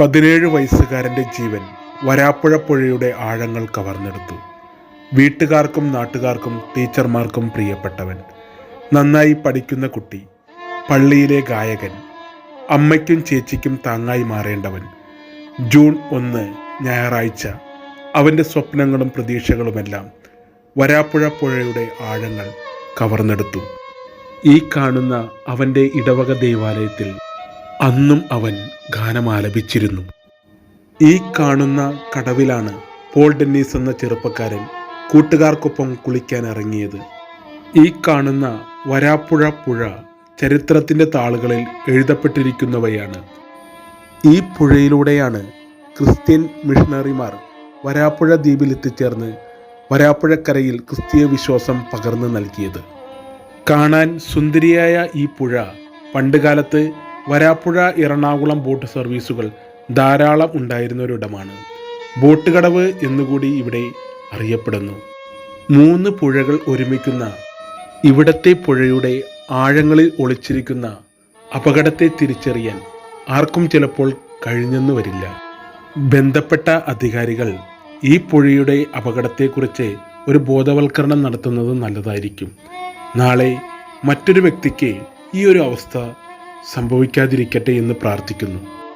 പതിനേഴ് വയസ്സുകാരന്റെ ജീവൻ വരാപ്പുഴ പുഴയുടെ ആഴങ്ങൾ കവർന്നെടുത്തു. വീട്ടുകാർക്കും നാട്ടുകാർക്കും ടീച്ചർമാർക്കും പ്രിയപ്പെട്ടവൻ. നന്നായി പഠിക്കുന്ന കുട്ടി. പള്ളിയിലെ ഗായകൻ. അമ്മയ്ക്കും ചേച്ചിക്കും താങ്ങായി മാറേണ്ടവൻ. ജൂൺ ഒന്ന് ഞായറാഴ്ച. അവന്റെ സ്വപ്നങ്ങളും പ്രതീക്ഷകളുമെല്ലാം വരാപ്പുഴ പുഴയുടെ ആഴങ്ങൾ കവർന്നെടുത്തു. ഈ കാണുന്ന അവന്റെ ഇടവക ദേവാലയത്തിൽ അന്നും അവൻ ഗാനമാലപിച്ചിരുന്നു. ഈ കാണുന്ന കടവിലാണ് പോൾ ഡെന്നീസ് എന്ന ചെറുപ്പക്കാരൻ കൂട്ടുകാർക്കൊപ്പം കുളിക്കാൻ ഇറങ്ങിയത്. ഈ കാണുന്ന വരാപ്പുഴ പുഴ ചരിത്രത്തിന്റെ താളുകളിൽ എഴുതപ്പെട്ടിരിക്കുന്നവയാണ്. ഈ പുഴയിലൂടെയാണ് ക്രിസ്ത്യൻ മിഷണറിമാർ വരാപ്പുഴ ദ്വീപിൽ എത്തിച്ചേർന്ന് വരാപ്പുഴക്കരയിൽ ക്രിസ്തീയ വിശ്വാസം പകർന്നു നൽകിയത്. കാണാൻ സുന്ദരിയായ ഈ പുഴ പണ്ടുകാലത്ത് വരാപ്പുഴ എറണാകുളം ബോട്ട് സർവീസുകൾ ധാരാളം ഉണ്ടായിരുന്ന ഒരിടമാണ് ബോട്ട് കടവ് എന്നുകൂടി ഇവിടെ അറിയപ്പെടുന്നു. മൂന്ന് പുഴകൾ ഒരുമിക്കുന്ന ഇവിടത്തെ പുഴയുടെ ആഴങ്ങളിൽ ഒളിച്ചിരിക്കുന്ന അപകടത്തെ തിരിച്ചറിയാൻ ആർക്കും ചിലപ്പോൾ കഴിഞ്ഞെന്നു വരില്ല. ബന്ധപ്പെട്ട അധികാരികൾ ഈ പുഴയുടെ അപകടത്തെക്കുറിച്ച് ഒരു ബോധവൽക്കരണം നടത്തുന്നത് നല്ലതായിരിക്കും. നാളെ മറ്റൊരു വ്യക്തിക്ക് ഈ ഒരു അവസ്ഥ സംഭവിക്കാതിരിക്കട്ടെ എന്ന് പ്രാർത്ഥിക്കുന്നു.